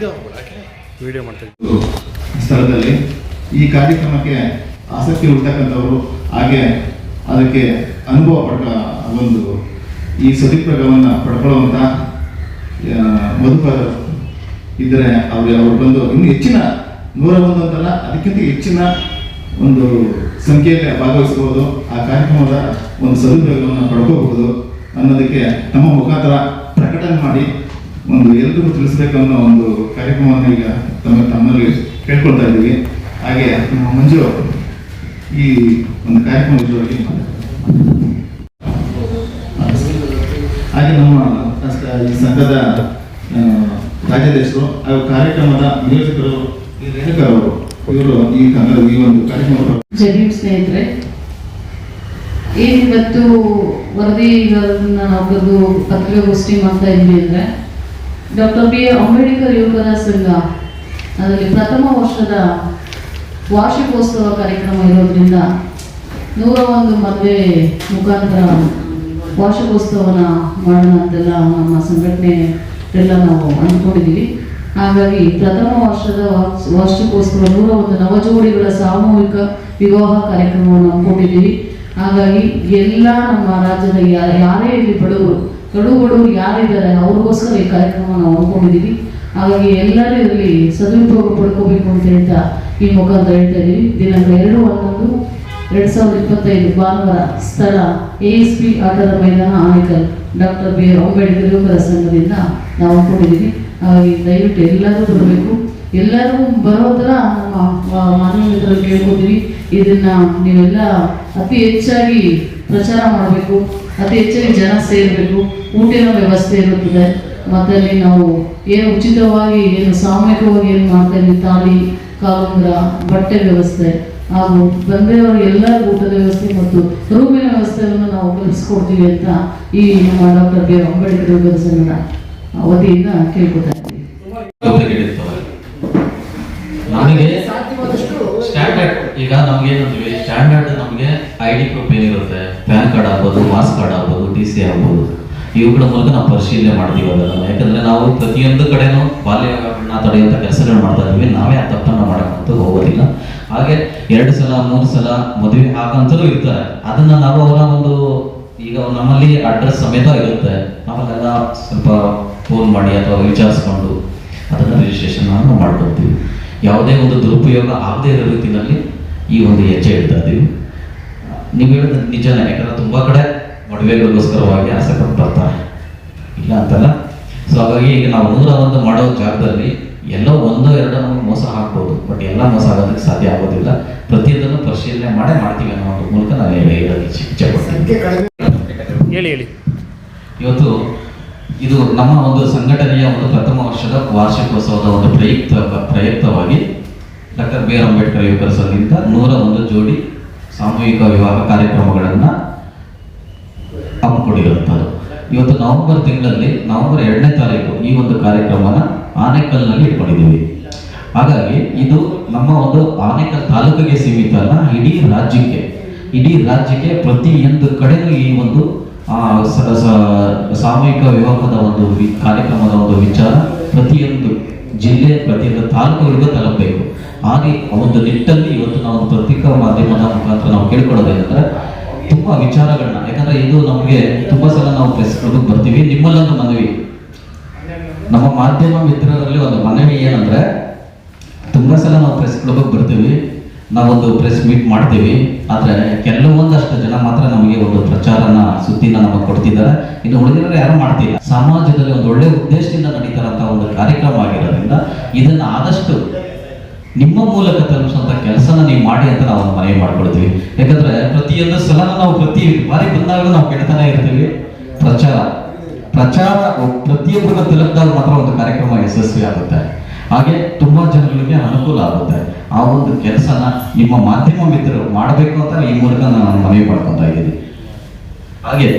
Video ಮಾಡ್ತೀವಿ ಸ್ಥಳದಲ್ಲಿ ಈ ಕಾರ್ಯಕ್ರಮಕ್ಕೆ ಆಸಕ್ತಿ ಉಳ್ತಕ್ಕಂಥವರು ಹಾಗೆ ಅದಕ್ಕೆ ಅನುಭವ ಪಡ್ಕ ಒಂದು ಈ ಸದುಪಯೋಗವನ್ನು ಪಡ್ಕೊಳ್ಳುವಂಥ ಮಧುಕರು ಇದ್ದರೆ ಅವ್ರು ಅವ್ರು ಬಂದು ಇನ್ನು ಹೆಚ್ಚಿನ ನೂರ ಒಂದು ಅಂತಲ್ಲ ಅದಕ್ಕಿಂತ ಹೆಚ್ಚಿನ ಒಂದು ಸಂಖ್ಯೆಯಲ್ಲಿ ಭಾಗವಹಿಸಬಹುದು. ಆ ಕಾರ್ಯಕ್ರಮದ ಒಂದು ಸದುಪಯೋಗವನ್ನು ಪಡ್ಕೋಬಹುದು ಅನ್ನೋದಕ್ಕೆ ನಮ್ಮ ಮುಖಾಂತರ ಪ್ರಕಟಣೆ ಮಾಡಿ ಒಂದು ಎಲ್ರಿಗೂ ತಿಳಿಸ್ಬೇಕು ಅನ್ನೋ ಒಂದು ಕಾರ್ಯಕ್ರಮವನ್ನು ಈಗ ತಮ್ಮ ತಮ್ಮಲ್ಲಿ ಕೇಳ್ಕೊಳ್ತಾ ಇದ್ದೀವಿ. ಹಾಗೆ ನಮ್ಮ ಮಂಜು ಈ ಒಂದು ಕಾರ್ಯಕ್ರಮ ವಿಷಯವಾಗಿ ಹಾಗೆ ನಮ್ಮ ಈ ಸಂಘದ ರಾಜ್ಯಾಧ್ಯಕ್ಷರು ಹಾಗೂ ಕಾರ್ಯಕ್ರಮದ ನಿಯೋಜಕರು ರೇಣುಕರ್ ಅವರು. ಇವರು ಈ ಕನ್ನಡ ಈ ಒಂದು ಕಾರ್ಯಕ್ರಮ ಸ್ನೇಹಿತರೆ ಏನಿವತ್ತು ವರದಿಗಳನ್ನ ನಾವು ಬರೆದು ಪತ್ರಿಕಾಗೋಷ್ಠಿ ಮಾಡ್ತಾ ಇದ್ವಿ ಅಂದರೆ ಡಾಕ್ಟರ್ ಬಿ ಎ ಅಂಬೇಡ್ಕರ್ ಯುವಕರ ಸಂಘ ಅದರಲ್ಲಿ ಪ್ರಥಮ ವರ್ಷದ ವಾರ್ಷಿಕೋತ್ಸವ ಕಾರ್ಯಕ್ರಮ ಇರೋದ್ರಿಂದ ನೂರ ಒಂದು ಮದುವೆ ಮುಖಾಂತರ ವಾರ್ಷಿಕೋತ್ಸವನ ಮಾಡೋಣ ನಮ್ಮ ಸಂಘಟನೆ ಎಲ್ಲ ನಾವು ಅಂದ್ಕೊಂಡಿದ್ದೀವಿ. ಹಾಗಾಗಿ ಪ್ರಥಮ ವರ್ಷದ ವಾರ್ಷ- ವಾರ್ಷಿಕೋತ್ಸವ ನೂರ ಒಂದು ನವಜೋಡಿಗಳ ಸಾಮೂಹಿಕ ವಿವಾಹ ಕಾರ್ಯಕ್ರಮವನ್ನು ಹಮ್ಮಿಕೊಂಡಿದ್ದೀವಿ ಹಾಗಾಗಿ ಎಲ್ಲ ನಮ್ಮ ರಾಜ್ಯದ ಯಾರೇ ಇಲ್ಲಿ ಬಡವರು ಕಡು ಬಡವರು ಯಾರಿದ್ದಾರೆ ಅವ್ರಿಗೋಸ್ಕರ ಈ ಕಾರ್ಯಕ್ರಮ ನಾವು ಹಮ್ಮಿಕೊಂಡಿದ್ದೀವಿ ಹಾಗಾಗಿ ಎಲ್ಲರೂ ಇದರಲ್ಲಿ ಸದುಪಯೋಗ ಪಡ್ಕೋಬೇಕು ಅಂತ ಹೇಳ್ತಾ ಈ ಮುಖಾಂತರ ಹೇಳ್ತಾ ಇದ್ದೀವಿ. ದಿನಾಂಕ ಎರಡು ಹನ್ನೊಂದು ಎರಡು ಸಾವಿರದ ಇಪ್ಪತ್ತೈದು ಭಾನುವಾರ ಸ್ಥಳ ಎ ಎಸ್ ಪಿ ಆಟದ ಮೈದಾನ Anekal doctor B R Ambedkar ಯುವಕರ ಸಂಘದಿಂದ ನಾವು ಅಂದ್ಕೊಂಡಿದ್ದೀವಿ ಹಾಗಾಗಿ ದಯವಿಟ್ಟು ಎಲ್ಲರೂ ಬರಬೇಕು. ಎಲ್ಲರೂ ಬರೋ ಥರ ನಮ್ಮ ಮಾಧ್ಯಮ ಮಿತ್ರರು ಕೇಳ್ಕೊತೀವಿ. ಇದನ್ನ ನೀವೆಲ್ಲ ಅತಿ ಹೆಚ್ಚಾಗಿ ಪ್ರಚಾರ ಮಾಡಬೇಕು, ಅತಿ ಹೆಚ್ಚಿನ ಜನ ಸೇರಬೇಕು ಊಟಿನ ವ್ಯವಸ್ಥೆ ಇರುತ್ತದೆ. ಮತ್ತು ಅಲ್ಲಿ ನಾವು ಏನು ಉಚಿತವಾಗಿ, ಏನು ಸಾಮೂಹಿಕವಾಗಿ ಏನು ಇದ್ವಿ ತಾಳಿ, ಕಾಲುಂಗ್ರ, ಬಟ್ಟೆ ವ್ಯವಸ್ಥೆ, ಹಾಗೂ ಬಂದವರು ಎಲ್ಲರಿಗೂ ಊಟದ ವ್ಯವಸ್ಥೆ ಮತ್ತು ರೂಮಿನ ವ್ಯವಸ್ಥೆಯನ್ನು ನಾವು ಕಲಿಸ್ಕೊಡ್ತೀವಿ ಅಂತ ಈ ನಮ್ಮ ಡಾಕ್ಟರ್ ಬಿ ಅಂಬೇಡ್ಕರ್ ಸಂಘದ ವತಿಯಿಂದ ಕೇಳ್ಕೊತಾ ಇದ್ದೀವಿ. ಈಗ ನಮ್ಗೆ ಸ್ಟ್ಯಾಂಡರ್ಡ್ ಐ ಡಿ ಪ್ರೂಫ್ ಏನಿರುತ್ತೆ ಪ್ಯಾನ್ ಕಾರ್ಡ್ ಆಗ್ಬೋದು ಮಾಸ್ ಕಾರ್ಡ್ ಆಗ್ಬೋದು ಟಿ ಸಿ ಆಗ್ಬೋದು. ಇವುಗಳ ಮೂಲಕ ನಾವು ಪರಿಶೀಲನೆ ಮಾಡ್ತೀವಿ ಅದನ್ನು ಯಾಕಂದ್ರೆ ನಾವು ಪ್ರತಿಯೊಂದು ಕಡೆನೂ ಬಾಲ್ಯಗಳನ್ನ ತಡೆಯುವಂಥ ಕೆಲಸಗಳು ಮಾಡ್ತಾ ಇದ್ದೀವಿ. ನಾವೇ ಆ ತಪ್ಪನ್ನು ಮಾಡೋಕ್ಕಂತೂ ಹೋಗೋದಿಲ್ಲ. ಹಾಗೆ ಎರಡು ಸಲ, ಮೂರು ಸಲ ಮದುವೆ ಹಾಕಂತಲೂ ಇರ್ತಾರೆ. ಅದನ್ನು ನಾವು ಅವರ ಒಂದು ಈಗ ನಮ್ಮಲ್ಲಿ ಅಡ್ರೆಸ್ ಸಮೇತ ಇರುತ್ತೆ. ನಾವೆಲ್ಲ ಸ್ವಲ್ಪ ಫೋನ್ ಮಾಡಿ ಅಥವಾ ವಿಚಾರಿಸ್ಕೊಂಡು ಅದನ್ನು ರಿಜಿಸ್ಟ್ರೇಷನ್ ನಾವು ಮಾಡ್ಕೊಳ್ತೀವಿ. ಯಾವುದೇ ಒಂದು ದುರುಪಯೋಗ ಆಗದೇ ಇರೋ ರೀತಿಯಲ್ಲಿ ಈ ಒಂದು ಹೆಜ್ಜೆ ಇಡ್ತಾ ಇದ್ದೀವಿ. ನೀವು ಹೇಳಿದ ನಿಜನೇ ಯಾಕಂದ್ರೆ ತುಂಬ ಕಡೆ ಮದುವೆಗಳಿಗೋಸ್ಕರವಾಗಿ ಆಸೆ ಪಟ್ಟು ಬರ್ತಾರೆ. ಇಲ್ಲ ಅಂತಲ್ಲ? ಸೊ ಹಾಗಾಗಿ ಈಗ ನಾವು ನೂರ ಒಂದು ಮಾಡೋ ಜಾಗದಲ್ಲಿ ಎಲ್ಲೋ ಒಂದು ಎರಡು ನಮಗೆ ಮೋಸ ಹಾಕ್ಬೋದು. ಬಟ್ ಎಲ್ಲ ಮೋಸ ಆಗೋದಕ್ಕೆ ಸಾಧ್ಯ ಆಗೋದಿಲ್ಲ. ಪ್ರತಿಯೊಂದನ್ನು ಪರಿಶೀಲನೆ ಮಾಡೇ ಮಾಡ್ತೀವಿ ಅನ್ನೋ ಒಂದು ಮೂಲಕ ನಾನು ಹೇಳಿ ಹೇಳಿ ಹೇಳಿ. ಇವತ್ತು ಇದು ನಮ್ಮ ಒಂದು ಸಂಘಟನೆಯ ಒಂದು ಪ್ರಥಮ ವರ್ಷದ ವಾರ್ಷಿಕೋತ್ಸವದ ಒಂದು ಪ್ರಯುಕ್ತ ಪ್ರಯುಕ್ತವಾಗಿ ಡಾಕ್ಟರ್ ಬಿ ಆರ್ ಅಂಬೇಡ್ಕರ್ ಯುವಕರ ಸಂಘದಿಂದ ನೂರ ಒಂದು ಜೋಡಿ ಸಾಮೂಹಿಕ ವಿವಾಹ ಕಾರ್ಯಕ್ರಮಗಳನ್ನು ಹಮ್ಮಿಕೊಂಡಿರುವಂಥದ್ದು ಇವತ್ತು ನವೆಂಬರ್ ತಿಂಗಳಲ್ಲಿ, ನವೆಂಬರ್ ಎರಡನೇ ತಾರೀಕು ಈ ಒಂದು ಕಾರ್ಯಕ್ರಮನ ಆನೇಕಲ್ನಲ್ಲಿ ಇಟ್ಕೊಂಡಿದ್ದೀವಿ. ಹಾಗಾಗಿ ಇದು ನಮ್ಮ ಒಂದು ಆನೇಕಲ್ ತಾಲೂಕಿಗೆ ಸೀಮಿತ ಅಲ್ಲ, ಇಡೀ ರಾಜ್ಯಕ್ಕೆ ಇಡೀ ರಾಜ್ಯಕ್ಕೆ ಪ್ರತಿಯೊಂದು ಕಡೆನೂ ಈ ಒಂದು ಸಾಮೂಹಿಕ ವಿವಾಹದ ಒಂದು ಕಾರ್ಯಕ್ರಮದ ಒಂದು ವಿಚಾರ ಪ್ರತಿಯೊಂದು ಜಿಲ್ಲೆ, ಪ್ರತಿಯೊಂದು ತಾಲೂಕುಗಳಿಗೂ ತಲುಪಬೇಕು. ಹಾಗೆ ಒಂದು ನಿಟ್ಟಲ್ಲಿ ಇವತ್ತು ನಾವು ಪತ್ರಿಕಾ ಮಾಧ್ಯಮದ ಮುಖಾಂತರ ನಾವು ಕೇಳ್ಕೊಳ್ಳೋದೇನೆಂದ್ರೆ ತುಂಬಾ ವಿಚಾರಗಳನ್ನ. ಯಾಕಂದ್ರೆ ಇದು ನಮಗೆ ತುಂಬಾ ಸಲ ನಾವು ಪ್ರೆಸ್ ಕ್ಲಬ್ಗೆ ಬರ್ತೀವಿ, ನಿಮ್ಮಲ್ಲೊಂದು ಮನವಿ. ನಮ್ಮ ಮಾಧ್ಯಮ ಮಿತ್ರರಲ್ಲಿ ಒಂದು ಮನವಿ ಏನಂದ್ರೆ, ತುಂಬಾ ಸಲ ನಾವು ಪ್ರೆಸ್ ಕ್ಲಬ್ಗೆ ಬರ್ತೀವಿ, ನಾವೊಂದು ಪ್ರೆಸ್ ಮೀಟ್ ಮಾಡ್ತೀವಿ, ಆದ್ರೆ ಕೆಲವೊಂದಷ್ಟು ಜನ ಮಾತ್ರ ನಮಗೆ ಒಂದು ಪ್ರಚಾರನ ಸುದ್ದಿನ ನಮಗೆ ಕೊಡ್ತಿದ್ದಾರೆ. ಇನ್ನು ಉಳಿದಿರೋ ಯಾರು ಮಾಡ್ತಿಲ್ಲ. ಸಮಾಜದಲ್ಲಿ ಒಂದು ಒಳ್ಳೆ ಉದ್ದೇಶದಿಂದ ನಡೀತಾರಂತ ಒಂದು ಕಾರ್ಯಕ್ರಮ ಆಗಿರೋದ್ರಿಂದ ಇದನ್ನ ಆದಷ್ಟು ನಿಮ್ಮ ಮೂಲಕ ತಲುಪಿಸುವಂತ ಕೆಲಸನ ನೀವು ಮಾಡಿ ಅಂತ ನಾವು ಮನವಿ ಮಾಡ್ಕೊಳ್ತೀವಿ. ಯಾಕಂದ್ರೆ ಪ್ರತಿಯೊಂದು ಸಲ ನಾವು ಪ್ರತಿ ಬಾರಿ ಬಂದಾಗ ನಾವು ಕೇಳ್ತಾನೆ ಇರ್ತೀವಿ. ಪ್ರಚಾರ. ಪ್ರಚಾರ ಪ್ರತಿಯೊಬ್ಬರು ತಲುಪಿದಾಗ ಮಾತ್ರ ಒಂದು ಕಾರ್ಯಕ್ರಮ ಯಶಸ್ವಿ ಆಗುತ್ತೆ. ಹಾಗೆ ತುಂಬಾ ಜನಗಳಿಗೆ ಅನುಕೂಲ ಆಗುತ್ತೆ. ಆ ಒಂದು ಕೆಲಸನ ನಿಮ್ಮ ಮಾಧ್ಯಮ ಮಿತ್ರರು ಮಾಡಬೇಕು ಅಂತ ಈ ಮೂಲಕ ನಾನು ಮನವಿ ಮಾಡ್ಕೊತಾ ಇದ್ದೀನಿ. ಹಾಗೆ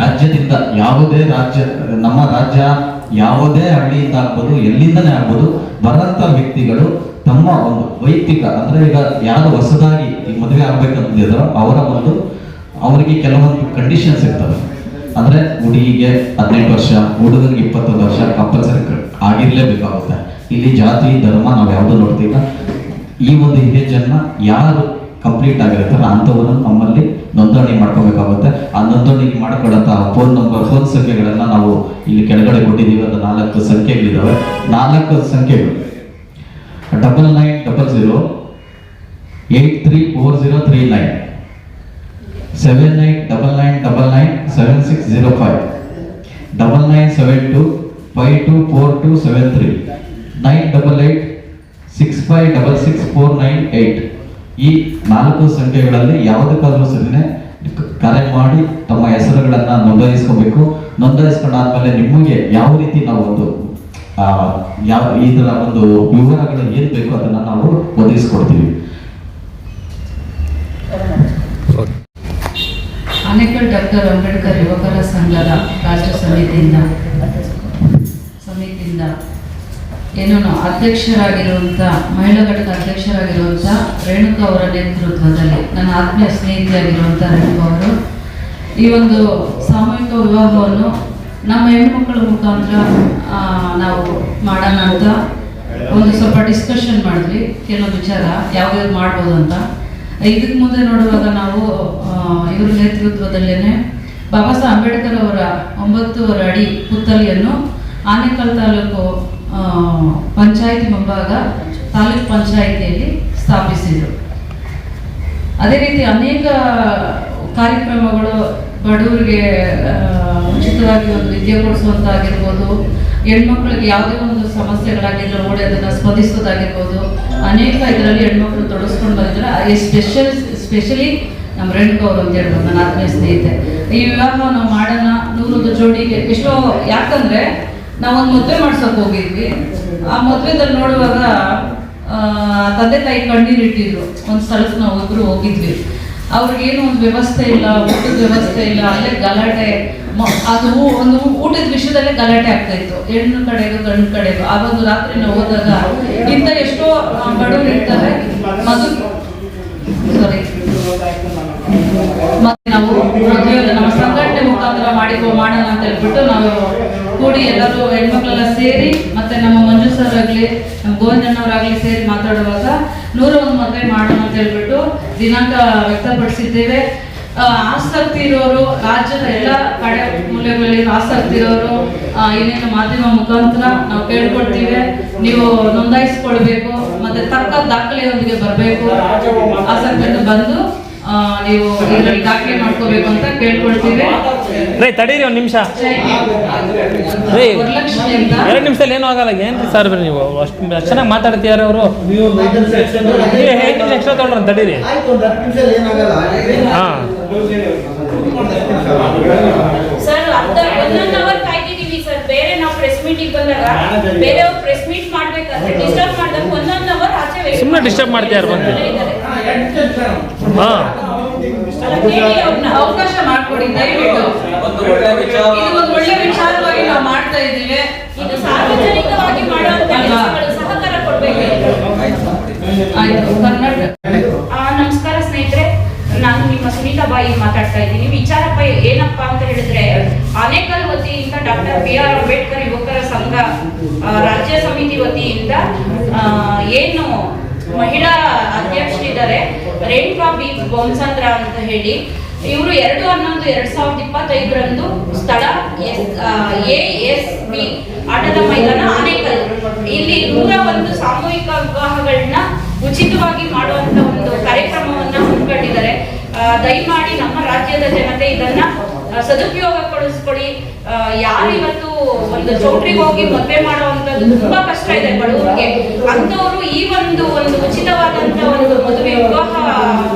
ರಾಜ್ಯದಿಂದ ಯಾವುದೇ ರಾಜ್ಯ, ನಮ್ಮ ರಾಜ್ಯ ಯಾವುದೇ ಹಳ್ಳಿಯಿಂದ ಆಗ್ಬೋದು, ಎಲ್ಲಿಂದನೇ ಆಗ್ಬೋದು ಬರಂತ ವ್ಯಕ್ತಿಗಳು ತಮ್ಮ ಒಂದು ವೈಯಕ್ತಿಕ ಅಂದ್ರೆ ಈಗ ಯಾರು ಹೊಸದಾಗಿ ಮದುವೆ ಆಗ್ಬೇಕಂತಿದ್ರು ಅವರ ಒಂದು ಅವರಿಗೆ ಕೆಲವೊಂದು ಕಂಡೀಷನ್ಸ್ ಇರ್ತವೆ. ಅಂದ್ರೆ ಹುಡುಗಿಗೆ ಹದಿನೆಂಟು ವರ್ಷ, ಹುಡುಗನಿಗೆ ಇಪ್ಪತ್ತೊಂದು ವರ್ಷ ಕಂಪಲ್ಸರಿ ಆಗಿರ್ಲೇಬೇಕಾಗುತ್ತೆ. ಇಲ್ಲಿ ಜಾತಿ, ಧರ್ಮ ನಾವು ಯಾವುದು ನೋಡ್ತಿಲ್ಲ. ಈ ಒಂದು ಅನ್ನ ಯಾರು ಕಂಪ್ಲೀಟ್ ಆಗಿರ್ತಾರೆ ಅಂಥವ್ರನ್ನ ನಮ್ಮಲ್ಲಿ ನೋಂದಣಿ ಮಾಡ್ಕೋಬೇಕಾಗುತ್ತೆ. ಆ ನೋಂದಣಿ ಮಾಡ್ಕೊಳ್ಳೋಂಥ ಫೋನ್ ನಂಬರ್ ಫೋನ್ ಸಂಖ್ಯೆಗಳನ್ನ ನಾವು ಇಲ್ಲಿ ಕೆಳಗಡೆ ಕೊಟ್ಟಿದ್ದೀವಿ ಅಂತ ನಾಲ್ಕು ಸಂಖ್ಯೆಗಳಿದ್ದಾವೆ ನಾಲ್ಕು ಸಂಖ್ಯೆಗಳು. Double nine double zero eight three four zero three nine seven nine double nine double nine seven six zero five double nine seven two five two four two seven three nine double eight six five double six four nine eight ಈ ನಾಲ್ಕು ಸಂಖ್ಯೆಗಳಲ್ಲಿ ಯಾವುದಕ್ಕಾದರೂ ಸರಿನೇ ಕರೆ ಮಾಡಿ ತಮ್ಮ ಹೆಸರುಗಳನ್ನು ನೋಂದಾಯಿಸ್ಕೋಬೇಕು. ನೋಂದಾಯಿಸ್ಕೊಂಡಾದ್ಮೇಲೆ ನಿಮಗೆ ಯಾವ ರೀತಿ ನಾವು ಒಂದು ಯಾವ ತರ ಒಂದು ವಿವರಗಳು ಏನ್ ಬೇಕು ಅದನ್ನ ನಾವು ಒದಗಿಸ್ಕೊಡ್ತೀವಿ. ಆನೇಕಲ್ ಡಾಕ್ಟರ್ ಅಂಬೇಡ್ಕರ್ ಯುವಕರ ಸಂಘದ ರಾಜ್ಯ ಸಮಿತಿಯಿಂದ ಸಮಿತಿಯಿಂದ ಏನೋ ಅಧ್ಯಕ್ಷರಾಗಿರುವಂತ ಅಧ್ಯಕ್ಷರಾಗಿರುವಂಥ ಮಹಿಳಾ ಘಟಕ ಅಧ್ಯಕ್ಷರಾಗಿರುವಂಥ ರೇಣುಕಾ ಅವರ ನೇತೃತ್ವದಲ್ಲಿ ನನ್ನ ಆತ್ಮೀಯ ಸ್ನೇಹಿತೆಯಾಗಿರುವಂಥ ರೇಣುಕಾ ಅವರು ಈ ಒಂದು ಸಾಮೂಹಿಕ ವಿವಾಹವನ್ನು ನಮ್ಮ ಹೆಣ್ಮಕ್ಳ ಮುಖಾಂತರ ನಾವು ಮಾಡೋಣ ಅಂತ ಒಂದು ಸ್ವಲ್ಪ ಡಿಸ್ಕಷನ್ ಮಾಡಿದ್ವಿ. ಕೆಲವು ವಿಚಾರ ಯಾವ್ಯಾವ್ದು ಮಾಡ್ಬೋದು ಅಂತ. ಇದಕ್ಕೆ ಮುಂದೆ ನೋಡುವಾಗ ನಾವು ಇವ್ರ ನೇತೃತ್ವದಲ್ಲೇನೆ ಬಾಬಾ ಸಾಹೇಬ್ ಅಂಬೇಡ್ಕರ್ ಅವರ ಒಂಬತ್ತುವರೆ ಅಡಿ ಪುತ್ತಲಿಯನ್ನು ಆನೇಕಲ್ ತಾಲೂಕು ಪಂಚಾಯಿತಿ ಮುಂಭಾಗ ತಾಲೂಕ್ ಪಂಚಾಯಿತಿಯಲ್ಲಿ ಸ್ಥಾಪಿಸಿದರು. ಅದೇ ರೀತಿ ಅನೇಕ ಕಾರ್ಯಕ್ರಮಗಳು ಬಡವರಿಗೆ ಉಚಿತವಾಗಿ ಒಂದು ವಿದ್ಯೆ ಕೊಡಿಸುವಂತಾಗಿರ್ಬೋದು, ಹೆಣ್ಮಕ್ಳಿಗೆ ಯಾವುದೇ ಒಂದು ಸಮಸ್ಯೆಗಳಾಗಿದ್ರೆ ನೋಡಿ ಅದನ್ನು ಸ್ಪಂದಿಸೋದಾಗಿರ್ಬೋದು, ಅನೇಕ ಇದರಲ್ಲಿ ಹೆಣ್ಮಕ್ಳು ತೊಡಗಿಸ್ಕೊಂಡು ಬಂದಿದ್ದಾರೆ. ಸ್ಪೆಷಲ್ ಸ್ಪೆಷಲಿ ನಮ್ಮ ರೇಣುಕಾ ಅವರು ಅಂತ ಹೇಳ್ಬೋದು ನನ್ನ ಆತ್ಮೀಯ ಸ್ನೇಹಿತೆ. ಈ ವಿವಾಹ ನಾವು ಮಾಡೋಣ, ನೂರೊಂದು ಜೋಡಿಗೆ. ಎಷ್ಟೋ, ಯಾಕಂದ್ರೆ ನಾವೊಂದು ಮದುವೆ ಮಾಡ್ಸೋಕೆ ಹೋಗಿದ್ವಿ. ಆ ಮದುವೆದಲ್ಲಿ ನೋಡುವಾಗ ತಂದೆ ತಾಯಿ ಕಣ್ಣೀರಿಟ್ಟಿದ್ರು. ಒಂದು ಸ್ಥಳಕ್ಕೆ ನಾವು ಒಬ್ಬರು ಹೋಗಿದ್ವಿ. ಅವ್ರಿಗೇನು ಒಂದು ವ್ಯವಸ್ಥೆ ಇಲ್ಲ, ಊಟದ ವ್ಯವಸ್ಥೆ ಇಲ್ಲ, ಅಲ್ಲೇ ಗಲಾಟೆ ಅದು ಒಂದು ಊಟದ ವಿಷಯದಲ್ಲೇ ಗಲಾಟೆ ಆಗ್ತಾ ಇತ್ತು. ಹೆಣ್ಣು ಕಡೆಗೂ ಗಂಡು ಕಡೆಗೂ ಆವಾಗ ರಾತ್ರಿ ನಾವು ಹೋದಾಗ ಇಂಥ ಎಷ್ಟೋ ಬಡವರು ಇರ್ತಾರೆ. ಮಧು ಸಾರಿ ಮತ್ತೆ ನಾವು ನಮ್ಮ ಸಂಘಟನೆ ಮುಖಾಂತರ ಮಾಡಿಕೊ ಮಾಡೋಣ ಅಂತ ಹೇಳ್ಬಿಟ್ಟು ನಾವು ಕೂಡಿ ಎಲ್ಲರೂ ಹೆಣ್ಮಕ್ಳೆಲ್ಲ ಸೇರಿ, ಮತ್ತೆ ನಮ್ಮ ಮಂಜು ಸರ್ ಆಗ್ಲಿ, ನಮ್ಮ ಗೋವಿಂದಣ್ಣವರಾಗ್ಲಿ ಸೇರಿ ಮಾತಾಡುವಾಗ ನೂರ ಒಂದು ಮದುವೆ ಮಾಡೋಣ ಅಂತ ಹೇಳ್ಬಿಟ್ಟು ದಿನಾಂಕ ವ್ಯಕ್ತಪಡಿಸಿದ್ದೇವೆ. ಆಸಕ್ತಿ ಇರೋರು, ರಾಜ್ಯದ ಎಲ್ಲ ಕಡೆ ಮೂಲೆಗಳಲ್ಲಿ ಆಸಕ್ತಿ ಇರೋರು ಏನೇನು ಮಾಧ್ಯಮ ಮುಖಾಂತರ ನಾವು ಕೇಳ್ಕೊಡ್ತೀವಿ ನೀವು ನೋಂದಾಯಿಸ್ಕೊಳ್ಬೇಕು, ಮತ್ತೆ ತಕ್ಕ ದಾಖಲೆಯೊಂದಿಗೆ ಬರಬೇಕು. ಆಸಕ್ತಿಯನ್ನು ಬಂದು ನೀವು ಇದರಲ್ಲಿ ದಾಖಲೆ ಮಾಡ್ಕೋಬೇಕು ಅಂತ ಕೇಳ್ಕೊಳ್ತೀವಿ. ರೇ ತಡೀರಿ ಒಂದು ನಿಮಿಷ. ರೀ ಎರಡು ನಿಮಿಷದಲ್ಲಿ ಏನೂ ಆಗಲ್ಲ. ಏನ್ರಿ ಸರ್ ಬರ್ರಿ ನೀವು? ಅಷ್ಟು ಚೆನ್ನಾಗಿ ಮಾತಾಡ್ತೀಯಾರ ಅವರು. ಐದು ನಿಮಿಷ ಎಕ್ಸ್ಟ್ರಾ ತೊಗೊಂಡ್ರೆ ತಡೀರಿ. ಆಯ್ತು ಒಂದು ಹತ್ತು ಏನಾಗಲ್ಲ ಹಾಂ. ಸುಮ್ಮನೆ ಅರ್ಧ ಒಂದೊಂದು ಅವರ್ ಕಾಯ್ತಿದೀವಿ ಸರ್ ಬೇರೆ ನಾವು ಪ್ರೆಸ್ ಮೀಟಿಂಗ್ ಬಂದಾಗ ಬೇರೆಯವ್ರು ಪ್ರೆಸ್ ಮೀಟ್ ಮಾಡ್ಬೇಕಾದ್ರೆ ಡಿಸ್ಟರ್ಬ್ ಮಾಡ್ತೀಯಾರ ಬಂದು. ಅವಕಾಶ ಮಾಡ್ಕೊಡಿ ದಯವಿಟ್ಟು. ಇದು ಒಂದು ಒಳ್ಳೆ ವಿಚಾರವಾಗಿ ನಾವು ಮಾಡ್ತಾ ಇದ್ದೀವಿ. ಇದು ಸಾರ್ವಜನಿಕವಾಗಿ ಮಾಡುವಂತ? ಸಹಕಾರ ಕೊಡ್ಬೇಕು. ಆಯ್ತು ಕರ್ನಾಟಕ ಆ, ನಮಸ್ಕಾರ ಸ್ನೇಹಿತರೆ. ನಾನು ನಿಮ್ಮ ಸುನೀತಾ ಬಾಯಿ ಮಾತಾಡ್ತಾ ಇದ್ದೀನಿ. ವಿಚಾರಪ್ಪ ಏನಪ್ಪ ಏನಪ್ಪಾ ಅಂತ ಹೇಳಿದ್ರೆ ಆನೇಕಲ್ ವತಿಯಿಂದ ಡಾಕ್ಟರ್ ಬಿ ಆರ್ ಅಂಬೇಡ್ಕರ್ ಯುವಕರ ಸಂಘ ರಾಜ್ಯ ಸಮಿತಿ ವತಿಯಿಂದ ಏನು ಮಹಿಳಾ ಅಧ್ಯಕ್ಷರಿದ್ದಾರೆ. ರೇಣುಕಾ ಬಿ ಬೊಮ್ಸಂದ್ರ ಅಂತ ಹೇಳಿ. ಇವರು ಎರಡು ಹನ್ನೊಂದು, ಎರಡ್ ಸಾವಿರದ ಇಪ್ಪತ್ತೈದರಂದು ಸ್ಥಳ ಎ ಎಸ್ ಬಿ ಆಟದ ಮೈದಾನ ಆನೇಕಲ್. ಇಲ್ಲಿ ನೂರ ಒಂದು ಸಾಮೂಹಿಕ ವಿವಾಹಗಳನ್ನ ಉಚಿತವಾಗಿ ಮಾಡುವಂತ ಒಂದು ಕಾರ್ಯಕ್ರಮವನ್ನ ಹಮ್ಮಿಕೊಂಡಿದ್ದಾರೆ. ದಯಮಾಡಿ ನಮ್ಮ ರಾಜ್ಯದ ಜನತೆ ಇದನ್ನ ಸದುಪಯೋಗ ಸದುಪಯೋಗಪಡಿಸ್ಕೊಳ್ಳಿ. ಯಾರು ಇವತ್ತು ಒಂದು ಚೌಟ್ರಿಗೆ ಹೋಗಿ ಮದುವೆ ಮಾಡುವಂತದ್ದು ತುಂಬಾ ಕಷ್ಟ ಇದೆ ಬಡವರಿಗೆ. ಅಂತವರು ಈ ಒಂದು ಒಂದು ಉಚಿತವಾದಂತ ಒಂದು ಮದುವೆ ವಿವಾಹ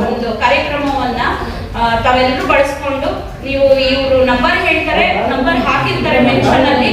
ಒಂದು ಕಾರ್ಯಕ್ರಮವನ್ನ ತಾವೆಲ್ಲರೂ ಬಳಸ್ಕೊಂಡು ನೀವು ಇವರು ನಂಬರ್ ಹೇಳ್ತಾರೆ ನಂಬರ್ ಹಾಕಿರ್ತಾರೆ ಮೆನ್ಷನ್ ಅಲ್ಲಿ.